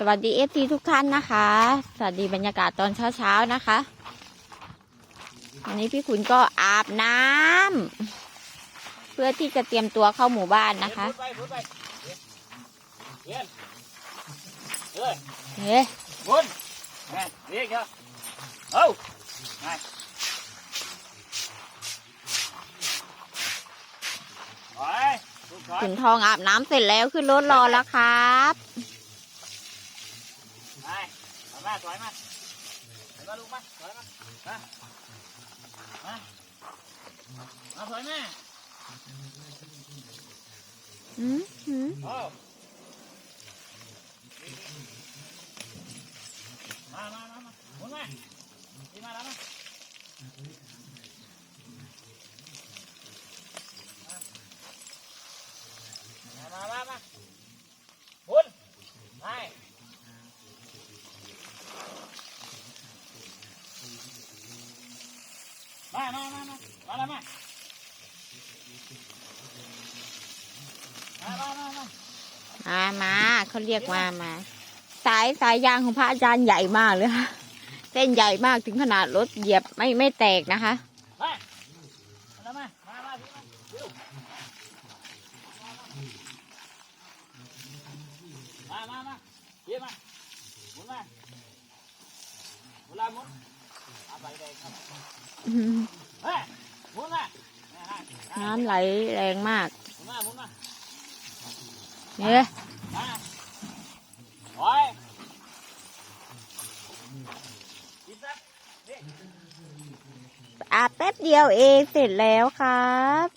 สวัสดีเอฟซีทุกท่านนะคะ สวัสดีบรรยากาศตอนเช้าๆนะคะ วันนี้พี่ขุนก็อาบน้ำเพื่อที่จะเตรียมตัวเข้าหมู่บ้านนะคะเฮ้ยเฮ้ยพุดแม่เรียกเถอะเอ้าขุนทองอาบน้ำเสร็จแล้วขึ้นรถรอแล้วครับ มาถอยมาถอยมาลูกมาถอยมามามามาถอยมาอืมอืมเอ้ามามามามาหมุนมาดีมาแล้วมามามามามาคุณไป มามามามามามามามามามามามาเขาเรียกมามา สายสายยางของพระอาจารย์ใหญ่มากเลยค่ะเส้นใหญ่มากถึงขนาดรถเหยียบไม่ไม่แตกนะคะมามามามาพี่มาเร็วมามามาพี่มาหมุนมาเวลาหมุน น้ำไหลแรงมากเนี่ยอาบแป๊บเดียวเองเสร็จแล้วครับ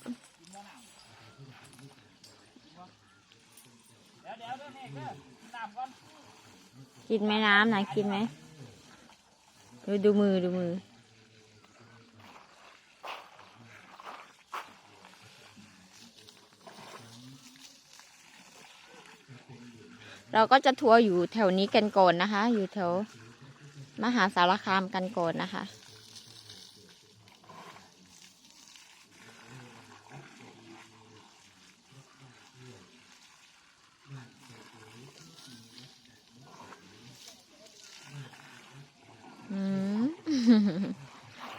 กินไหมน้ำนะกินไหม ดูดูมือดูมือ เราก็จะทัวร์อยู่แถวนี้กันก่อนนะคะ อยู่แถวมหาสารคามกันก่อนนะคะ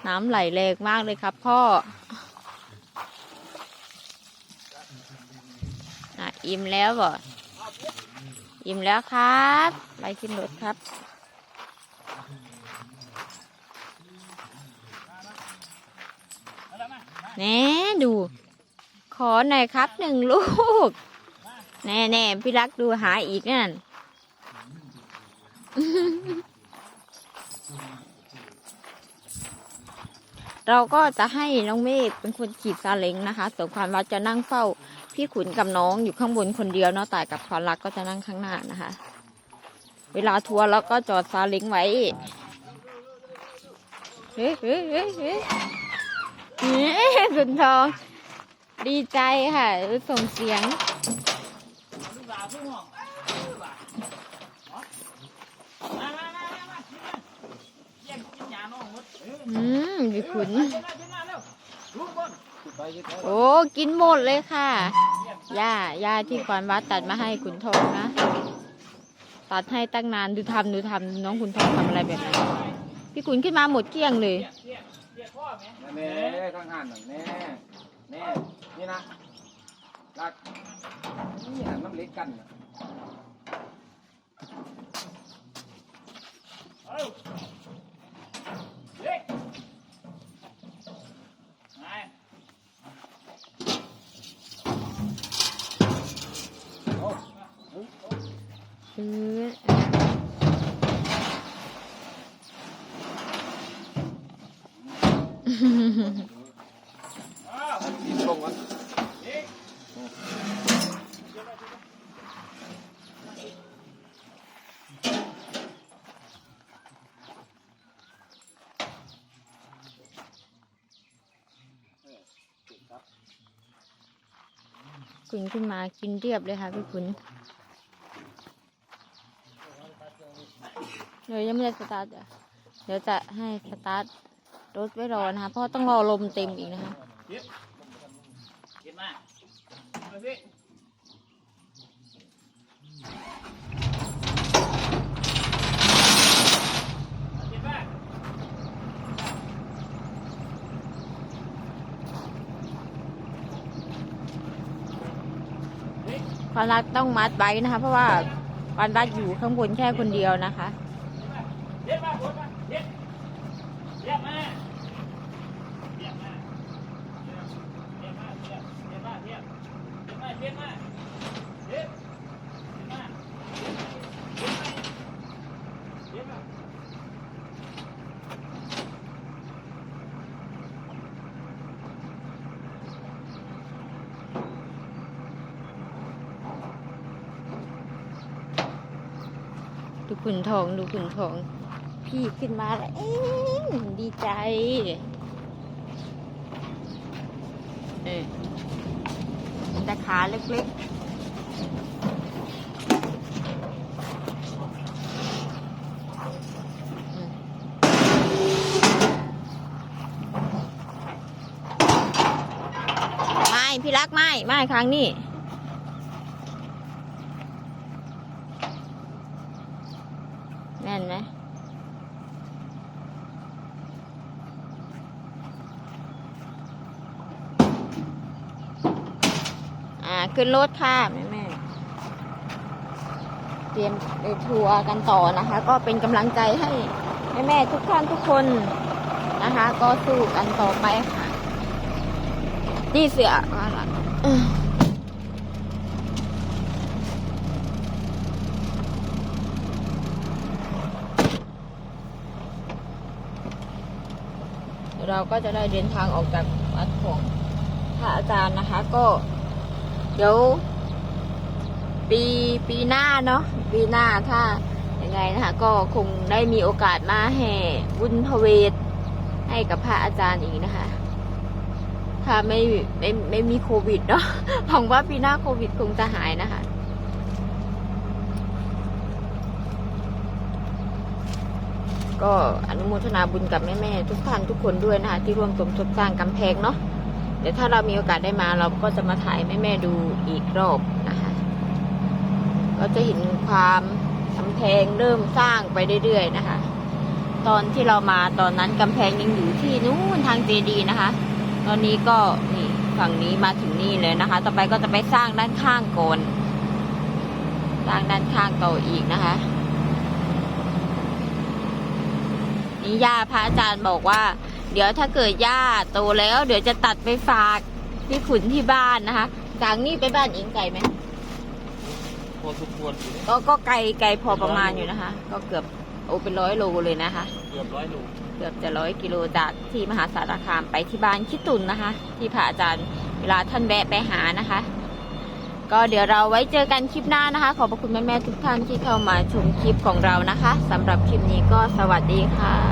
น้ำไหลแรงมากเลยครับ พ่ออะอิ่มแล้วบ่อิ่มแล้วครับไปขึ้นรถครับแน่ดู ขอหน่อยครับหนึ่งลูก แน่แน่พี่รักดูหาอีกนั่น เราก็จะให้น้องเมฆเป็นคนขี่ซาเล้งนะคะส่วนความรักจะนั่งเฝ้าพี่ขุนกับน้องอยู่ข้างบนคนเดียวเนาะแต่กับความรักก็จะนั่งข้างหน้านะคะ เวลาทัวร์เราก็จอดซาเล้งไว้เฮ้ยเฮ้ยเฮ้ยเฮ้ยเฮ้ยสุนทอง ดีใจค่ะส่งเสียง ลูกสาวขึ้นห้องลูกสาวมามามามามากินมาเยี่ยมกินยาน้ องหมดเอออืมพี่ขุนกินมากินมาเร็วลูกบนโอ้ กินหมดเลยค่ะหญ้าหญ้าที่ควานวัดตัดมาให้ขุนทองนะ ตัดให้ตั้งนานดูทำดูทำน้องขุนทองทำอะไรแบบนั้นพี่ขุนขึ้นมาหมดเกลี้ยงเลยเรียกเรียกเรียกพ่อไหมแน่ข้างหันน่ะแน่แน่นี่นะรักนี่หันน้ำเล็กกันน่ะ เอ้าเด็กไง ซื้อกินลงวะเด็กขุนขึ้นมากินเรียบเลยค่ะพี่ขุน เดี๋ยวยังไม่ได้สตาร์ทเดี๋ยวจะให้สตาร์ทรถไว้รอนะคะเพราะต้องรอลมเต็มอีกนะคะความรักต้องมัดไว้นะคะ เพราะว่าความรักอยู่ข้างบนแค่คนเดียวนะคะ ดูขุนทองดูขุนทอง พี่ขึ้นมาแล้วเอ๊ะดีใจเออแต่ขาเล็กๆไม่พี่รักไม่ไม่ครั้งนี้ แน่นไหมอ่า ขึ้นรถค่ะแม่แม่เตรียมไปทัวร์กันต่อนะคะ ก็เป็นกำลังใจให้แม่แม่ๆทุกท่านทุกคนนะคะ ก็สู้กันต่อไปค่ะ นี่เสือว่าละอื้อเราก็จะได้เดินทางออกจากวัดของพระอาจารย์นะคะ ก็ เดี๋ยว ปีปีหน้าเนาะปีหน้าถ้ายังไงนะคะก็คงได้มีโอกาสมาแห่บุญพเวทให้กับพระอาจารย์อีกนะคะ ถ้าไม่ไม่ไม่มีโควิดเนาะหวังว่าปีหน้าโควิดคงจะหายนะคะก็อนุโมทนาบุญกับแม่ ๆ ทุกท่านทุกคนด้วยนะคะ ที่ร่วมสมทบสร้างกำแพงเนาะ เดี๋ยวถ้าเรามีโอกาสได้มาเราก็จะมาถ่ายแม่ๆดูอีกรอบนะคะก็จะเห็นความกำแพงเริ่มสร้างไปเรื่อยๆนะคะ ตอนที่เรามาตอนนั้นกำแพงยังอยู่ที่นู้นทางเจดีนะคะ ตอนนี้ก็นี่ฝั่งนี้มาถึงนี่เลยนะคะ ต่อไปก็จะไปสร้างด้านข้างก่อนสร้างด้านข้างต่ออีกนะคะนี่ย่าพระอาจารย์บอกว่า เดี๋ยวถ้าเกิดย่าโตแล้ว เดี๋ยวจะตัดไปฝากพี่ขุนที่บ้านนะคะจากนี่ไปบ้านอิงไก่ไหมพอสมควรอยู่เนี่ยก็ก็ไกลไกลพอประมาณอยู่นะคะ ก็เกือบโอเป็นร้อยโลเลยนะคะ เกือบร้อยโลเกือบจะร้อยกิโลจากที่มหาสารคามไปที่บ้านคิดตุนนะคะ ที่พระอาจารย์เวลาท่านแวะไปหานะคะ ก็เดี๋ยวเราไว้เจอกันคลิปหน้านะคะ ขอบพระคุณแม่ๆทุกท่านที่เข้ามาชมคลิปของเรานะคะสำหรับคลิปนี้ก็สวัสดีค่ะ